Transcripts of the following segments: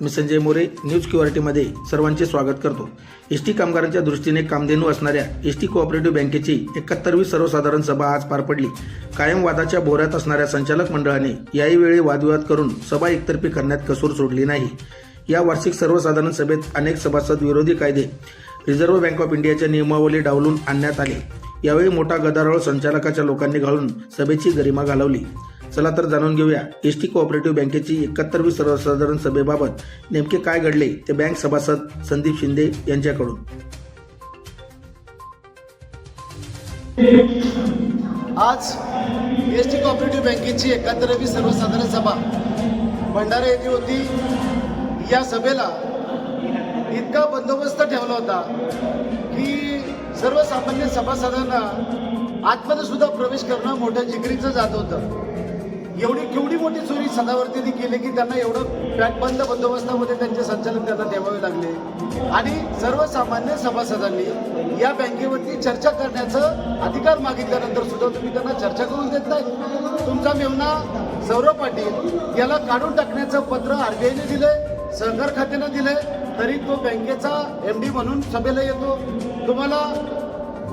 मी Sanjay More news क्युआरटीमध्ये सर्वांचे स्वागत करतो. एस टी कामगारांच्या दृष्टीने कामधेनू असणाऱ्या एस टी कोऑपरेटिव्ह बँकेची एकाहत्तरवी सर्वसाधारण सभा आज पार पडली. कायम वादाच्या भोऱ्यात असणाऱ्या संचालक मंडळाने याही वेळी वादविवाद करून सभा एकतर्फी करण्यात कसूर सोडली नाही. या वार्षिक सर्वसाधारण सभेत अनेक सभासद विरोधी कायदे रिझर्व्ह बँक ऑफ इंडियाच्या नियमावली डावलून आणण्यात आले. यावेळी मोठा गदारोळ संचालकाच्या लोकांनी घालून सभेची गरिमा घालवली. चला तर जाणून घेऊया. एस टी कोऑपरेटिव्ह बँकेची एकाहत्तरवी सर्वसाधारण सभेबाबत नेमके काय घडले ते बँक सभासद संदीप शिंदे यांच्याकडून. आज एस टी कॉपरेटिव्ह बँकेची एकाहत्तरवी सर्वसाधारण सभा भंडारा येथे होती. या सभेला इतका बंदोबस्त ठेवला होता की सर्वसामान्य सभासदांना आतमध्ये सुद्धा प्रवेश करणं मोठ्या जिगरीचं जात होतं. एवढी केवढी मोठी चोरी सदावर्तीने केली की त्यांना एवढं पॅक बंद बंदोबस्तामध्ये त्यांचे संचालन त्यांना द्यावे लागले. आणि सर्वसामान्य सभासदांनी या बँकेवरती चर्चा करण्याचं अधिकार मागितल्यानंतर सुद्धा तुम्ही त्यांना चर्चा करून देत नाही तुमचा मेवना सौरभ पाटील याला काढून टाकण्याचं पत्र आरबीआयने दिलंय सहकार खात्यानं दिलंय तरी तो बँकेचा एम डी म्हणून सभेला येतो. तुम्हाला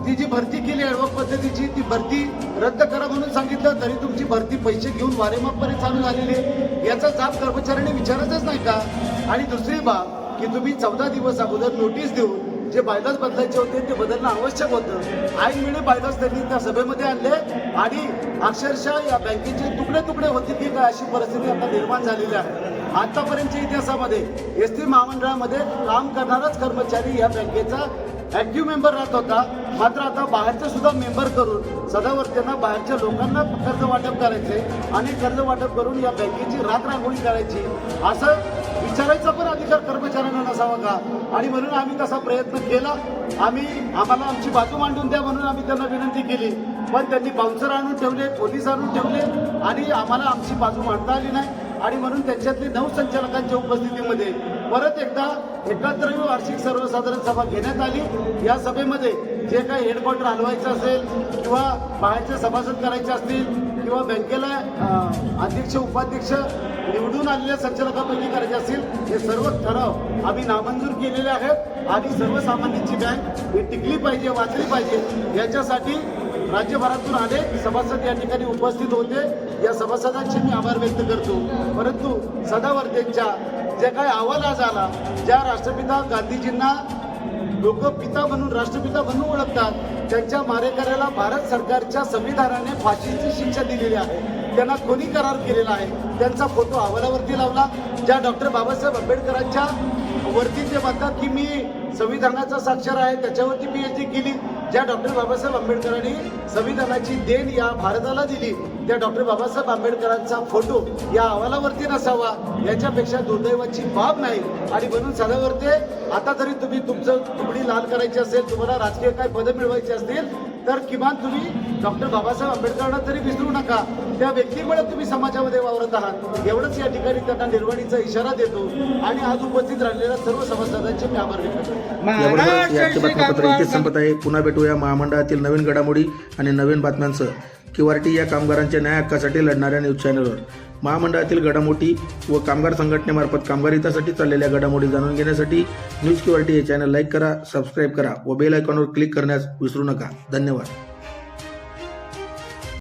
ती जी भरती केली अडवक पद्धतीची ती भरती रद्द करा म्हणून सांगितलं तरी तुमची भरती पैसे घेऊन वारेमापणे चालू झालेली आहे. याचा जाब कर्मचाऱ्यांनी विचारतच नाही का? आणि दुसरी बाब की तुम्ही चौदा दिवस अगोदर नोटीस देऊन जे बायलाच बदलायचे होते ते बदलणं आवश्यक होतं. ऐनवेळी बायलाच त्यांनी त्या सभेमध्ये आणले आणि अक्षरशः या बँकेचे तुकडे तुकडे होते की काय अशी परिस्थिती आता निर्माण झालेली आहे. आतापर्यंतच्या इतिहासामध्ये एस टी महामंडळामध्ये काम करणाराच कर्मचारी या बँकेचा ऍक्टिव्ह मेंबर राहत होता. मात्र आता बाहेरचे सुद्धा मेंबर करून सदावर्त्यांना बाहेरच्या लोकांना कर्ज वाटप करायचे आणि कर्ज वाटप करून या बँकेची रात रांगोळी करायची असं विचारायचा पण अधिकार कर्मचाऱ्यांना नसावा का? आणि म्हणून आम्ही तसा प्रयत्न केला. आम्ही आम्हाला आमची बाजू मांडून द्या म्हणून आम्ही त्यांना विनंती केली. पण त्यांनी बाउन्सर आणून ठेवले पोलीस आणून ठेवले आणि आम्हाला आमची बाजू मांडता आली नाही. आणि म्हणून त्यांच्यातले नऊ संचालकांच्या उपस्थितीमध्ये परत एकदा एकाहत्तरवी वार्षिक सर्वसाधारण सभा घेण्यात आली. या सभेमध्ये जे काही हेडक्वार्टर हलवायचं असेल किंवा बाहेरचे सभासद करायचे असतील किंवा बँकेला अध्यक्ष उपाध्यक्ष निवडून आलेल्या संचालकापैकी करायचे असतील हे सर्व ठराव आम्ही नामंजूर केलेले आहेत. आणि सर्वसामान्यांची बँक ही टिकली पाहिजे वाचली पाहिजे. याच्यासाठी राज्यभरातून अनेक सभासद या ठिकाणी उपस्थित होते. या सभासदांचे मी आभार व्यक्त करतो. परंतु सदावर्तेंच्या जे काय अहवाल आज आला ज्या राष्ट्रपिता गांधीजींना लोक पिता म्हणून राष्ट्रपिता म्हणून ओळखतात त्यांच्या मारेकऱ्याला भारत सरकारच्या संविधानाने फाशीची शिक्षा दिलेली आहे. त्यांना कोणी करार केलेला आहे? त्यांचा फोटो अहवालावरती लावला. ज्या डॉक्टर बाबासाहेब आंबेडकरांच्या वरती ते म्हणतात की मी संविधानाचा साक्षर आहे त्याच्यावरती पी एच डी केली. ज्या डॉक्टर बाबासाहेब आंबेडकरांनी संविधानाची देण या भारताला दिली त्या डॉक्टर बाबासाहेब आंबेडकरांचा फोटो या अहवालावरती नसावा याच्यापेक्षा दुर्दैवाची बाब नाही. आणि म्हणून सदावरते आता जरी तुम्ही तुमचं तुकडी लाल करायची असेल तुम्हाला राजकीय काय पदं मिळवायची असतील तर किमान तुम्ही डॉक्टर बाबासाहेब आंबेडकरांना तरी विसरू नका. त्या व्यक्तीमुळे तुम्ही समाजामध्ये वावरत आहात. एवढंच या ठिकाणी त्यांना निर्वाणीचा इशारा देतो आणि आज उपस्थित राहिलेल्या सर्व सभासदांचे मी आभार व्यक्त करतो. याचे बातमीपत्र इथेच संपत आहे. पुन्हा भेटूया महामंडळातील नवीन घडामोडी आणि नवीन बातम्यांसह. क्यूआरटी या कामगारांच्या न्याय हक्कासाठी लढणाऱ्या न्यूज चॅनलवर. महामंडळातील घडामोडी व कामगार संघटनेमार्फत कामगार हितासाठी चाललेल्या घडामोडी जाणून घेण्यासाठी न्यूज किवारटी हे चॅनल लाईक करा सबस्क्राईब करा व बेल आयकॉनवर क्लिक करण्यास विसरू नका. धन्यवाद.